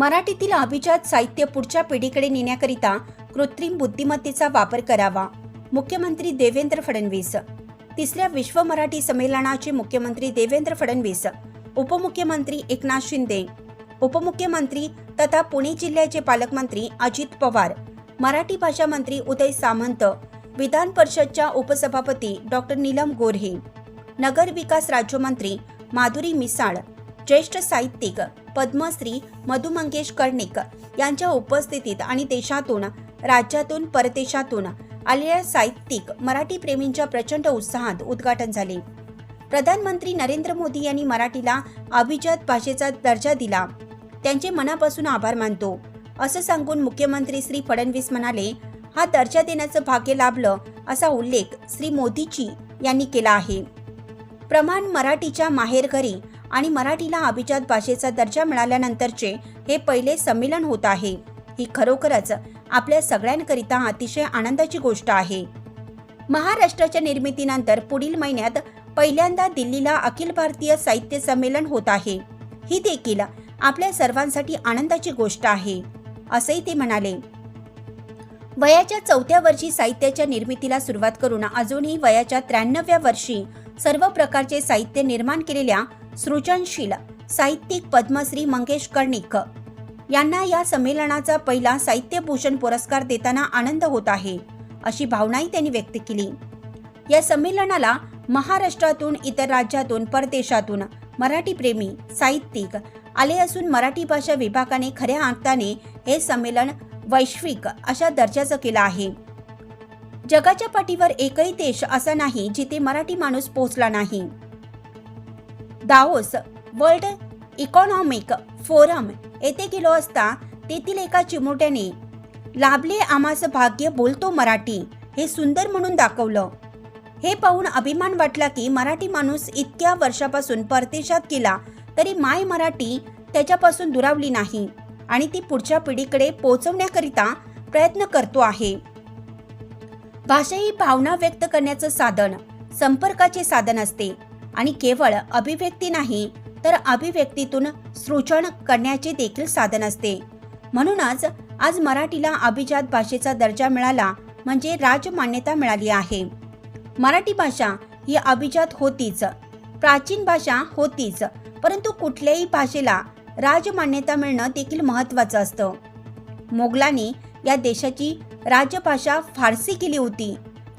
मराठीतील अभिजात साहित्य पुढच्या पिढीकडे नेण्याकरिता कृत्रिम बुद्धिमत्तेचा वापर करावा. मुख्यमंत्री देवेंद्र फडणवीस. तिसऱ्या विश्व मराठी संमेलनाचे मुख्यमंत्री देवेंद्र फडणवीस. उपमुख्यमंत्री एकनाथ शिंदे. उपमुख्यमंत्री तथा पुणे जिल्ह्याचे पालकमंत्री अजित पवार. मराठी भाषा मंत्री उदय सामंत. विधान परिषदच्या उपसभापती डॉक्टर नीलम गोऱ्हे. नगर विकास राज्यमंत्री माधुरी मिसाळ. ज्येष्ठ साहित्यिक पद्मश्री मधु मंगेश कर्णिक यांच्या उपस्थितीत आणि देशातून राज्यातून परदेशातून आलेल्या साहित्यिक मराठी प्रेमींच्या प्रचंड उत्साहात उद्घाटन झाले. प्रधानमंत्री नरेंद्र मोदी यांनी मराठीला अभिजात भाषेचा दर्जा दिला. त्यांचे मनापासून आभार मानतो. असं सांगून मुख्यमंत्री श्री फडणवीस म्हणाले हा दर्जा देण्याचं भाग्य लाभलं असा उल्लेख श्री मोदीजी यांनी केला आहे. प्रमाण मराठीच्या माहेरघरी आणि मराठीला अभिजात भाषेचा दर्जा मिळाल्यानंतरचे हे पहिले संमेलन होत आहे. ही खरोखरच आपल्या सगळ्यांकरिता अतिशय आनंदाची गोष्ट आहे. महाराष्ट्राच्या निर्मितीनंतर पुढील महिन्यात पहिल्यांदा दिल्लीला अखिल भारतीय साहित्य संमेलन होत आहे. ही देखील आपल्या सर्वांसाठी आनंदाची गोष्ट आहे असंही ते म्हणाले. वयाच्या चौथ्या वर्षी साहित्याच्या निर्मितीला सुरुवात करून अजूनही वयाच्या त्र्याण्णव्या वर्षी सर्व प्रकारचे साहित्य निर्माण केलेल्या सृजनशील साहित्यिक पद्मश्री मंगेश कर्णिक यांना या संमेलनाचा पहिला साहित्यभूषण पुरस्कार देताना आनंद होत आहे अशी भावनाही त्यांनी व्यक्त केली. या संमेलनाला महाराष्ट्रातून इतर राज्यातून परदेशातून मराठी प्रेमी साहित्यिक आले असून मराठी भाषा विभागाने खऱ्या अर्थाने हे संमेलन वैश्विक अशा दर्जाचं केलं आहे. जगाच्या पाठीवर एकही देश असा नाही जिथे मराठी माणूस पोहोचला नाही. दाओस वर्ल्ड इकॉनॉमिक फोरम येथे गेलो असता तेथील एका चिमुट्याने लाभले आमास भाग्य बोलतो मराठी हे सुंदर म्हणून दाखवलं. हे पाहून अभिमान वाटला की मराठी माणूस इतक्या वर्षापासून परदेशात गेला तरी माय मराठी त्याच्यापासून दुरावली नाही आणि ती पुढच्या पिढीकडे पोहोचवण्याकरिता प्रयत्न करतो आहे. भाषा ही भावना व्यक्त करण्याचं साधन संपर्काचे साधन असते. आणि केवळ अभिव्यक्ती नाही तर अभिव्यक्तीतून सृजन करण्याचे देखील साधन असते. म्हणूनच आज मराठीला अभिजात भाषेचा दर्जा मिळाला म्हणजे राजमान्यता मिळाली आहे. मराठी भाषा ही अभिजात होतीच प्राचीन भाषा होतीच परंतु कुठल्याही भाषेला राजमान्यता मिळणं देखील महत्वाचं असतं. मोगलांनी या देशाची राजभाषा फारसी केली होती.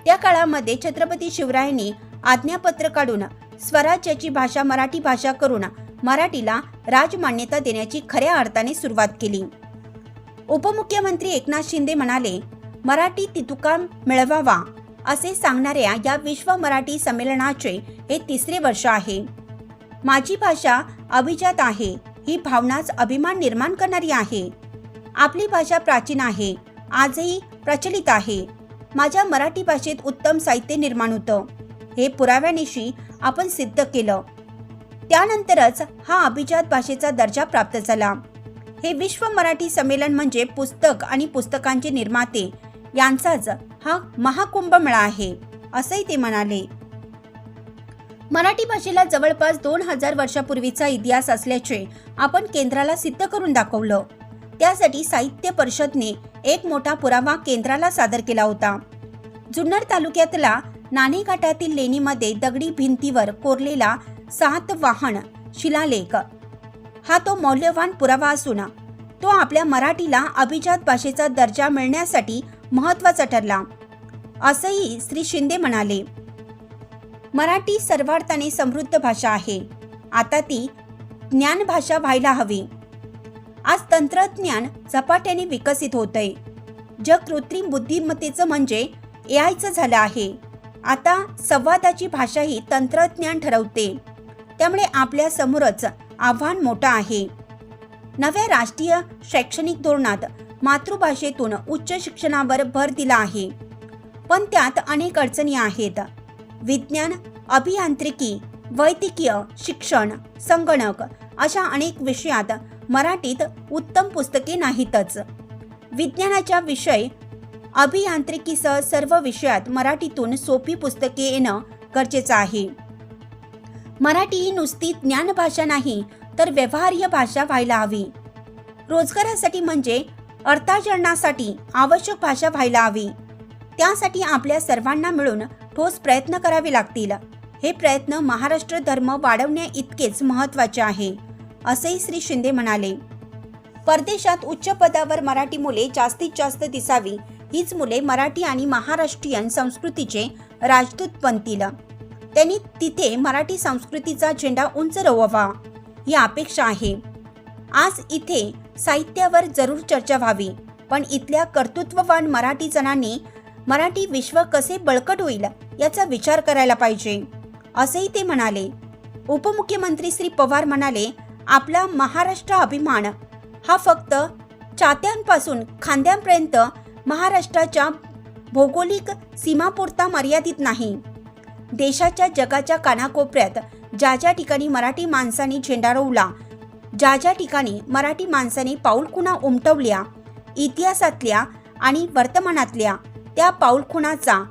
त्या काळामध्ये छत्रपती शिवरायांनी आज्ञापत्र काढून स्वराज्याची भाषा मराठी भाषा करून मराठीला राजमान्यता देण्याची खऱ्या अर्थाने सुरुवात केली. उपमुख्यमंत्री एकनाथ शिंदे म्हणाले मराठी तितुकाम मिळवावा असे सांगणाऱ्या या विश्व मराठी संमेलनाचे हे तिसरे वर्ष आहे. माझी भाषा अभिजात आहे ही भावनाच अभिमान निर्माण करणारी आहे. आपली भाषा प्राचीन आहे आजही प्रचलित आहे. माझ्या मराठी भाषेत उत्तम साहित्य निर्माण होतं. हे पुराव्यानिशी आपण सिद्ध केलं. त्यानंतरच हा अभिजात भाषेचा दर्जा प्राप्त झाला. हे विश्व मराठी संमेलन म्हणजे पुस्तक आणि पुस्तकांचे निर्माते. यांचाच हा महाकुंभमेळा आहे असंही ते म्हणाले. मराठी भाषेला जवळपास दोन हजार वर्षापूर्वीचा इतिहास असल्याचे आपण केंद्राला सिद्ध करून दाखवलं. त्यासाठी साहित्य परिषदने एक मोठा पुरावा केंद्राला सादर केला होता. जुन्नर तालुक्यातला नाणेघाटातील लेणीमध्ये दगडी भिंतीवर कोरलेला सात वाहन शिलालेख. हा तो मौल्यवान पुरावा असून तो आपल्या मराठीला अभिजात भाषेचा दर्जा मिळण्यासाठी महत्त्वाचा ठरला. असंही श्री शिंदे म्हणाले. मराठी सर्वार्थाने समृद्ध भाषा आहे. आता ती ज्ञान भाषा व्हायला हवी. आज तंत्रज्ञान झपाट्याने विकसित होतंय. जग कृत्रिम बुद्धिमत्तेचं म्हणजे एआयचं झालं आहे. आता संवादाची भाषा ही तंत्रज्ञान ठरवते. त्यामुळे आपल्या समोरच आव्हान मोठं आहे. नव्या राष्ट्रीय शैक्षणिक धोरणात मातृभाषेतून उच्च शिक्षणावर भर दिला आहे. पण त्यात अनेक अडचणी आहेत. विज्ञान अभियांत्रिकी वैद्यकीय शिक्षण संगणक अशा अनेक विषयात मराठीत उत्तम पुस्तके नाहीतच. विज्ञानाच्या विषय अभियांत्रिकीसह सर्व विषयात मराठीतून सोपी पुस्तके येणं गरजेचं आहे. मराठी ही नुसती ज्ञानभाषा नाही तर व्यवहार्य भाषा व्हायला हवी. रोजगारासाठी म्हणजे अर्थार्जनासाठी आवश्यक भाषा व्हायला हवी. त्यासाठी आपल्या सर्वांना मिळून ठोस प्रयत्न करावे लागतील. हे प्रयत्न महाराष्ट्र धर्म वाढवण्या इतकेच महत्त्वाचे आहे असेही श्री शिंदे म्हणाले. परदेशात उच्च पदावर मराठी मुले जास्तीत जास्त दिसावी हीच मुले मराठी आणि महाराष्ट्रीयन संस्कृतीचे राजदूत बनतील त्यांनी तिथे मराठी संस्कृतीचा झेंडा उंच रोवावा ही अपेक्षा आहे. आज इथे साहित्यावर जरूर चर्चा व्हावी पण इथल्या कर्तृत्ववान मराठी जणांनी मराठी विश्व कसे बळकट होईल याचा विचार करायला पाहिजे असेही ते म्हणाले. उपमुख्यमंत्री श्री पवार म्हणाले आपला महाराष्ट्र अभिमान हा फक्त चात्यांपासून खांद्यांपर्यंत महाराष्ट्राच्या भौगोलिक सीमापुरता मर्यादित नाही. देशाच्या जगाच्या कानाकोपऱ्यात ज्या ज्या ठिकाणी मराठी माणसाने झेंडा रोवला ज्या ज्या ठिकाणी मराठी माणसाने पाऊलखुणा उमटवल्या इतिहासातल्या आणि वर्तमानातल्या त्या पाऊलखुणाचा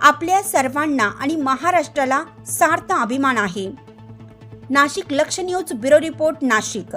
आपल्या सर्वांना आणि महाराष्ट्राला सार्थ अभिमान आहे. नाशिक लक्ष न्यूज ब्युरो रिपोर्ट नाशिक.